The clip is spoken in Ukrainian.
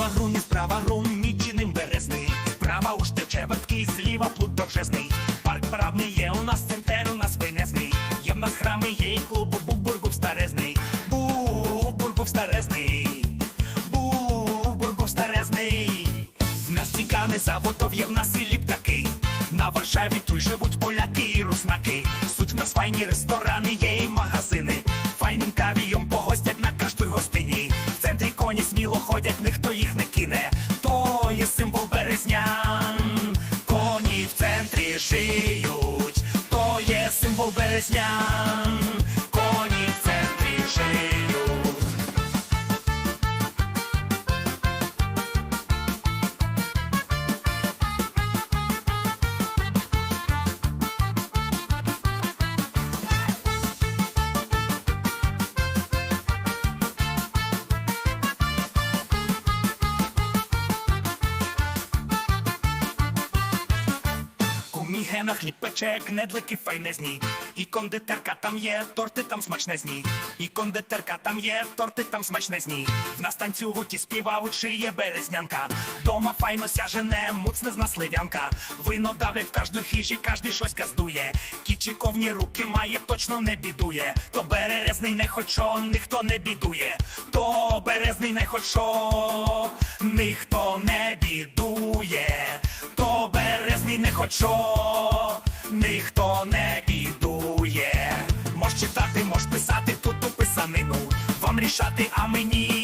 Зліва груні, справа грун, міченим березний. Права у Штевчевецький, зліва плут довжезний. Парк парадний є у нас центр, у нас винесний. Є в нас храми, є і клуб, Бубургов старезний. Бубургов старезний. Бубургов старезний. В нас цікавий заводов є в нас і ліптаки. На Варшаві тут живуть поляки і руснаки. Суть в нас файні ресторани, є Коні сміло ходять, ніхто їх не кине. То є символ березнян. Коні в центрі шиють, то є символ березнян. Кумігена хліб пече, кнедлики файнезні. І кондитерка там є, торти там смачнезні. І кондитерка там є, торти там смачнезні. В нас танцюють і співають, шиє березнянка. Дома файно сяжене, муцне з нас ливянка. Вино давлять в кожну хижі, кожний щось каздує. Кічиковні руки має, точно не бідує. То березний не хочо, ніхто не бідує. То березний не хочо, ніхто не бідує. То березний не хочо, ніхто не бідує. Мож читати, мож писати тут ту писанину. Вам рішати, а мені